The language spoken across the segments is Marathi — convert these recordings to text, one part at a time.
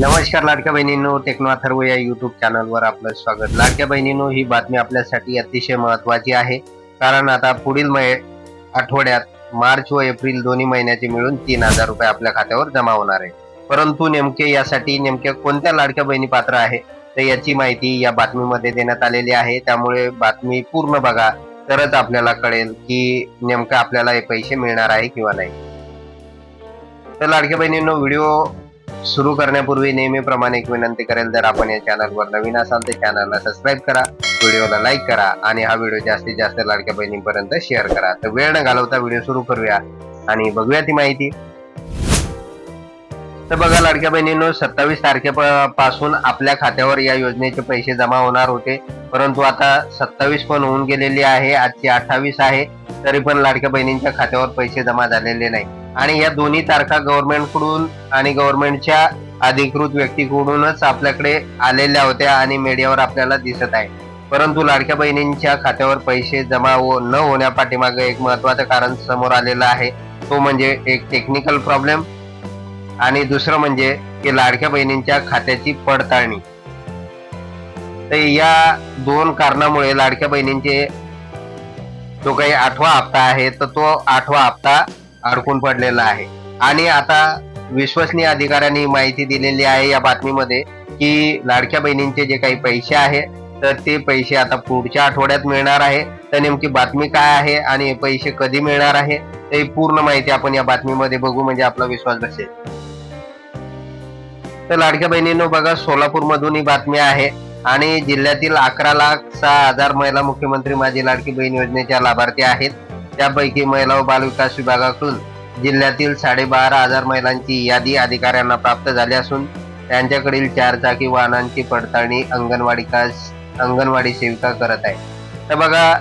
नमस्कार लाडक्या बहिणींनो टेक्नो अथर्व या युट्यूब चॅनलवर आपलं स्वागत. लाडक्या बहिणींनो ही बातमी आपल्यासाठी अतिशय महत्वाची आहे. कारण आता पुढील मै आठवड्यात मार्च व एप्रिल दोन्ही महिन्याचे मिळून तीन हजार रुपये आपल्या खात्यावर जमा होणार आहे. परंतु नेमके यासाठी नेमक्या कोणत्या लाडक्या बहिणी पात्र आहे तर याची माहिती या बातमीमध्ये देण्यात आलेली आहे. त्यामुळे बातमी पूर्ण बघा तरच आपल्याला कळेल की नेमकं आपल्याला हे पैसे मिळणार आहे किंवा नाही. तर लाडक्या बहिणींनो व्हिडिओ सुरू करण्यापूर्वी नेहमीप्रमाणे एक विनंती करेल जर आपण या चॅनलवर नवीन असाल तर चॅनलला सबस्क्राईब करा व्हिडिओला लाईक करा आणि हा व्हिडिओ जास्तीत जास्त लाडक्या बहिणींपर्यंत शेअर करा. तर वेळ न घालवता व्हिडिओ सुरू करूया आणि बघूया ती माहिती. तर बघा लाडक्या बहिणींनो सत्तावीस तारखेपासून आपल्या खात्यावर या योजनेचे पैसे जमा होणार होते. परंतु आता सत्तावीस पण होऊन गेलेली आहे आजची अठ्ठावीस आहे. तरी पण लाडक्या बहिणींच्या खात्यावर पैसे जमा झालेले नाही. आणि या दोन्ही तारखा गव्हर्नमेंटकडून आणि गव्हर्नमेंटच्या अधिकृत व्यक्तीकडूनच आपल्याकडे आलेल्या होत्या आणि मीडियावर आपल्याला दिसत आहे. परंतु लाडक्या बहिणींच्या खात्यावर पैसे जमा हो न होण्यापाठीमागे एक महत्वाचं कारण समोर आलेलं आहे. तो म्हणजे एक टेक्निकल प्रॉब्लेम आणि दुसरं म्हणजे की लाडक्या बहिणींच्या खात्याची पडताळणी. तर या दोन कारणामुळे लाडक्या बहिणींचे जो काही आठवा हप्ता आहे तर तो आठवा हप्ता अडकून पडलेला आहे. आणि आता विश्वसनीय अधिकाऱ्यांनी माहिती दिलेली आहे या बातमीमध्ये की लाडक्या बहिणींचे जे काही पैसे आहे तर ते पैसे आता पुढच्या आठवड्यात मिळणार आहे. तर नेमकी बातमी काय आहे आणि पैसे कधी मिळणार आहे ते पूर्ण माहिती आपण या बातमीमध्ये बघू म्हणजे आपला विश्वास बसेल. तर लाडक्या बहिणींनो बघा सोलापूर मधून ही बातमी आहे आणि जिल्ह्यातील अकरा लाख सहा हजार महिला मुख्यमंत्री माझी लाडकी बहीण योजनेच्या लाभार्थी आहेत. त्यापैकी महिला व बालविकास विभागाकडून जिल्ह्यातील साडेबारा हजार महिलांची यादी अधिकाऱ्यांना प्राप्त झाली असून त्यांच्याकडील चारचाकी वाहनांची पडताळणी अंगणवाडी अंगणवाडी सेविका करत आहे तर बघा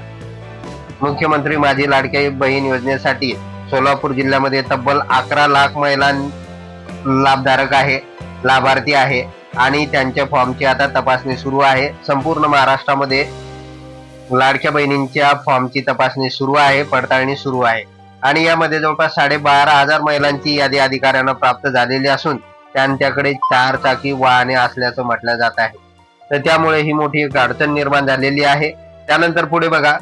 मुख्यमंत्री माझी लाडकी बहीण योजनेसाठी सोलापूर जिल्ह्यामध्ये तब्बल अकरा लाख महिलां लाभधारक आहे लाभार्थी आहे आणि त्यांच्या फॉर्मची आता तपासणी सुरू आहे. संपूर्ण महाराष्ट्रामध्ये लाडक्या बहिणींच्या फॉर्मची तपासणी सुरू आहे पडताळणी सुरू आहे. आणि यामध्ये जवळपास साडेबारा हजार महिलांची यादी अधिकाऱ्यांना प्राप्त झालेली असून त्यांच्याकडे चार चाकी वाहने असल्याचं म्हटलं जात आहे. तर त्यामुळे ही मोठी एक अडचण निर्माण झालेली आहे. त्यानंतर पुढे बघा.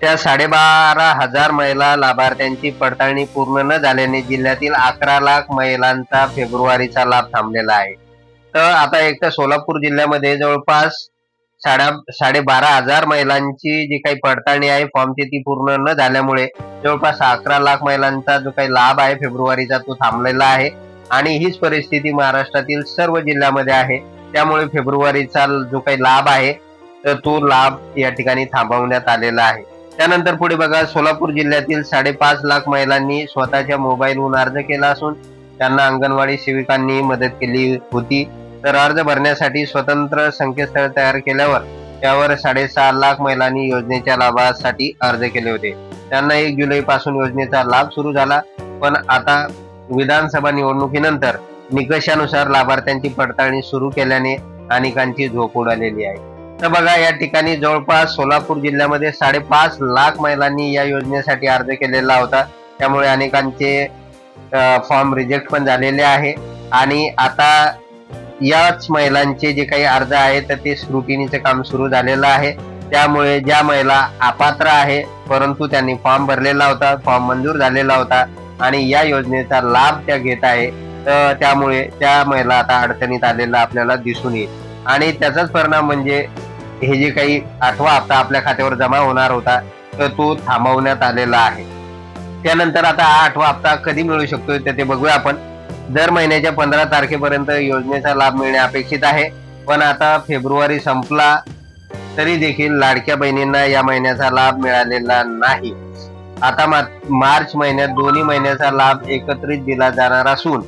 त्या साडेबारा हजार महिला लाभार्थ्यांची पडताळणी पूर्ण न झाल्याने जिल्ह्यातील अकरा लाख महिलांचा फेब्रुवारीचा लाभ थांबलेला आहे. तर आता एक तर सोलापूर जिल्ह्यामध्ये जवळपास साडा साडेबारा हजार महिलांची जी काही पडताळणी आहे फॉर्मची ती पूर्ण न झाल्यामुळे जवळपास अकरा लाख महिलांचा जो काही लाभ आहे फेब्रुवारीचा तो थांबलेला आहे. आणि हीच परिस्थिती महाराष्ट्रातील सर्व जिल्ह्यामध्ये आहे. त्यामुळे फेब्रुवारीचा जो काही लाभ आहे तर तो लाभ या ठिकाणी थांबवण्यात आलेला आहे. त्यानंतर पुढे बघा सोलापूर जिल्ह्यातील साडेपाच लाख महिलांनी स्वतःच्या मोबाईलहून अर्ज केला असून त्यांना अंगणवाडी सेविकांनी मदत केली होती. तर अर्ज भरण्यासाठी स्वतंत्र संकेतस्थळ तयार केल्यावर त्यावर साडेसहा लाख महिलांनी योजनेच्या लाभासाठी अर्ज केले होते. त्यांना एक जुलै पासून योजनेचा लाभ सुरू झाला पण आता विधानसभा निवडणुकीनंतर निकषानुसार लाभार्थ्यांची पडताळणी सुरू केल्याने अनेकांची झोप उडालेली आहे. तर बघा या ठिकाणी जवळपास सोलापूर जिल्ह्यामध्ये साडेपाच लाख महिलांनी या योजनेसाठी अर्ज केलेला होता. त्यामुळे अनेकांचे फॉर्म रिजेक्ट पण झालेले आहे. आणि आता याच महिलांचे जे काही अर्ज आहे तर ते स्क्रुटिनीचं काम सुरू झालेलं आहे. त्यामुळे ज्या महिला अपात्र आहे परंतु त्यांनी फॉर्म भरलेला होता फॉर्म मंजूर झालेला होता आणि या योजनेचा लाभ त्या घेत आहे तर त्यामुळे त्या महिला आता अडचणीत आलेला आपल्याला दिसून येईल. आणि त्याचाच परिणाम म्हणजे हे जे काही आठवा हप्ता आपल्या खात्यावर जमा होणार होता तर तो थांबवण्यात आलेला आहे. त्यानंतर आता हा आठवा हप्ता कधी मिळू शकतो तर ते बघूया आपण. दर महिन्याच्या पंधरा तारखेपर्यंत योजनेचा लाभ मिळणे अपेक्षित आहे. पण आता फेब्रुवारी संपला तरी देखील लाडक्या बहिणींना या महिन्याचा लाभ मिळालेला नाही. आता मार्च महिन्यात दोन्ही महिन्याचा लाभ एकत्रित दिला जाणार असून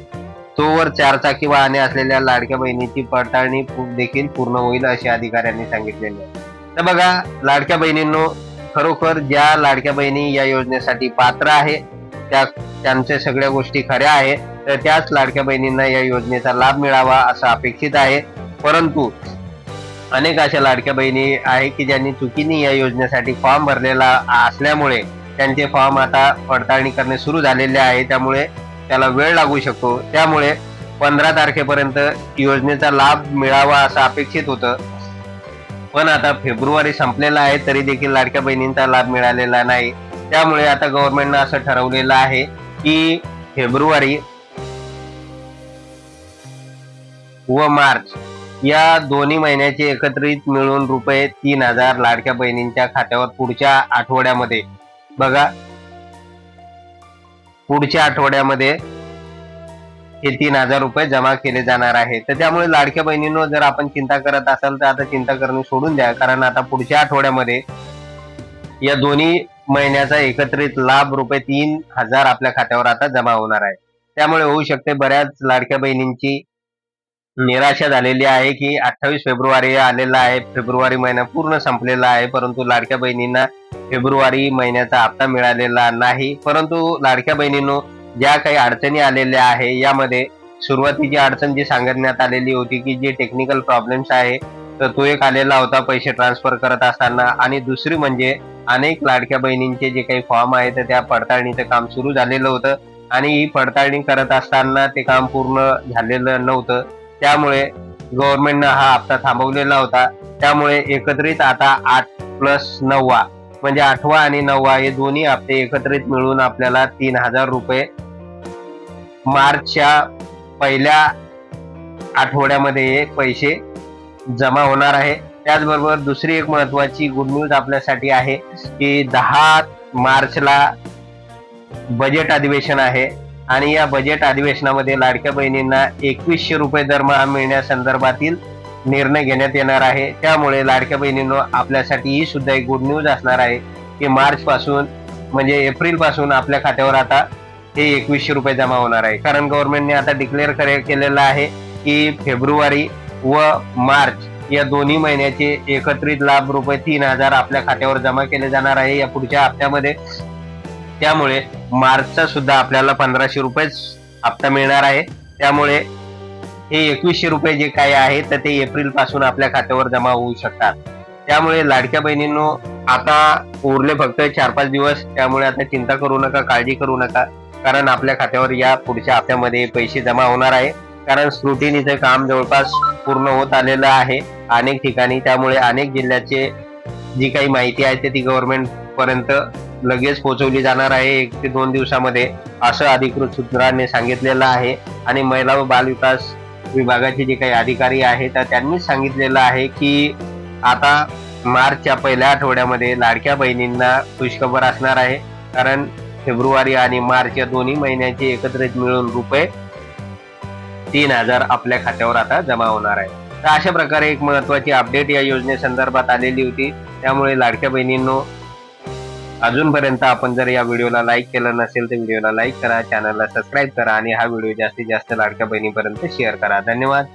तोवर चारचाकी वाहने असलेल्या लाडक्या बहिणीची पडताळणी देखील पूर्ण होईल असे अधिकाऱ्यांनी सांगितलेले तर बघा लाडक्या बहिणींनो खरोखर ज्या लाडक्या बहिणी या योजनेसाठी पात्र आहे त्या त्यांच्या सगळ्या गोष्टी खऱ्या आहे तर त्याच लाडक्या बहिणींना या योजनेचा लाभ मिळावा असं अपेक्षित आहे. परंतु अनेक अशा लाडक्या बहिणी आहे की ज्यांनी चुकीने या योजनेसाठी फॉर्म भरलेला असल्यामुळे त्यांचे फॉर्म आता पडताळणी करणे सुरू झालेले आहे. त्यामुळे त्याला वेळ लागू शकतो. त्यामुळे पंधरा तारखेपर्यंत योजनेचा लाभ मिळावा असं अपेक्षित होतं. पण आता फेब्रुवारी संपलेला आहे तरी देखील लाडक्या बहिणींचा लाभ मिळालेला नाही. त्यामुळे आता गव्हर्नमेंटनं असं ठरवलेलं आहे की फेब्रुवारी व मार्च या दोन्ही महिन्याचे एकत्रित मिळून रुपये तीन हजार लाडक्या बहिणींच्या खात्यावर पुढच्या आठवड्यामध्ये. बघा. पुढच्या आठवड्यामध्ये हे तीन हजार रुपये जमा केले जाणार आहे. तर त्यामुळे लाडक्या बहिणींनो जर आपण चिंता करत असाल तर आता चिंता करणे सोडून द्या. कारण आता पुढच्या आठवड्यामध्ये या दोन्ही महिन्याचा एकत्रित लाभ रुपये तीन हजार आपल्या खात्यावर आता जमा होणार आहे. त्यामुळे होऊ शकते बऱ्याच लाडक्या बहिणींची निराशा झालेली आहे की अठ्ठावीस फेब्रुवारी आलेला आहे फेब्रुवारी महिना पूर्ण संपलेला आहे परंतु लाडक्या बहिणींना फेब्रुवारी महिन्याचा हप्ता मिळालेला नाही. परंतु लाडक्या बहिणींनो ज्या काही अडचणी आलेल्या आहे यामध्ये सुरुवातीची अडचण जी सांगण्यात आलेली होती की जे टेक्निकल प्रॉब्लेम्स आहे तर तो एक आलेला होता पैसे ट्रान्सफर करत असताना. आणि दुसरी म्हणजे अनेक लाडक्या बहिणींचे जे काही फॉर्म आहे तर त्या पडताळणीचं काम सुरू झालेलं होतं. आणि ही पडताळणी करत असताना ते काम पूर्ण झालेलं नव्हतं. त्यामुळे गव्हर्नमेंटनं हा हप्ता थांबवलेला होता. त्यामुळे एकत्रित आता आठ प्लस नववा म्हणजे आठवा आणि नववा हे दोन्ही हप्ते एकत्रित मिळून आपल्याला तीन हजार रुपये मार्चच्या पहिल्या आठवड्यामध्ये पैसे जमा होणार आहे. त्याचबरोबर दुसरी एक महत्वाची गुड न्यूज आपल्यासाठी आहे की दहा मार्चला बजेट अधिवेशन आहे आणि या बजेट अधिवेशनामध्ये लाडक्या बहिणींना एकवीसशे रुपये दरमहा मिळण्यासंदर्भातील निर्णय घेण्यात येणार आहे. त्यामुळे लाडक्या बहिणींनो आपल्यासाठी ही सुद्धा एक गुड न्यूज असणार आहे की मार्च पासून म्हणजे एप्रिलपासून आपल्या खात्यावर आता हे एकवीसशे रुपये जमा होणार आहे. कारण गव्हर्नमेंटने आता डिक्लेअर केलेलं आहे की फेब्रुवारी व मार्च या दोन्ही महिन्याचे एकत्रित लाभ रुपये तीन हजार आपल्या खात्यावर जमा केले जाणार आहे या पुढच्या हप्त्यामध्ये. त्यामुळे मार्चचा सुद्धा आपल्याला पंधराशे रुपयेच हप्ता मिळणार आहे. त्यामुळे हे एकवीसशे रुपये जे काही आहे तर ते एप्रिलपासून आपल्या खात्यावर जमा होऊ शकतात. त्यामुळे लाडक्या बहिणींनो आता उरले फक्त चार पाच दिवस त्यामुळे आता चिंता करू नका काळजी करू नका कारण आपल्या खात्यावर या पुढच्या हप्त्यामध्ये पैसे जमा होणार आहे. कारण स्क्रुटिनीचं काम जवळपास पूर्ण होत आलेलं आहे. अनेक ठिकाणी त्यामुळे अनेक जिल्ह्याचे जी काही माहिती आहे ते ती गव्हर्नमेंट पर्यंत लगेच पोहोचवली जाणार आहे एक ते दोन दिवसामध्ये असं अधिकृत सूत्रांनी सांगितलेलं आहे. आणि महिला व बालविकास विभागाचे जे काही अधिकारी आहेत तर त्यांनी सांगितलेलं आहे की आता मार्चच्या पहिल्या आठवड्यामध्ये लाडक्या बहिणींना खुशखबर असणार आहे. कारण फेब्रुवारी आणि मार्च या दोन्ही महिन्याचे एकत्रित मिळून रुपये तीन हजार आपल्या खात्यावर आता जमा होणार आहे. तर अशा प्रकारे एक महत्वाची अपडेट या योजनेसंदर्भात आलेली होती. त्यामुळे लाडक्या बहिणींनो अजूनपर्यंत आपण जर या व्हिडिओला लाईक केलं नसेल तर व्हिडिओला लाईक करा चॅनलला सबस्क्राईब करा आणि हा व्हिडिओ जास्तीत जास्त लाडक्या बहिणीपर्यंत शेअर करा. धन्यवाद.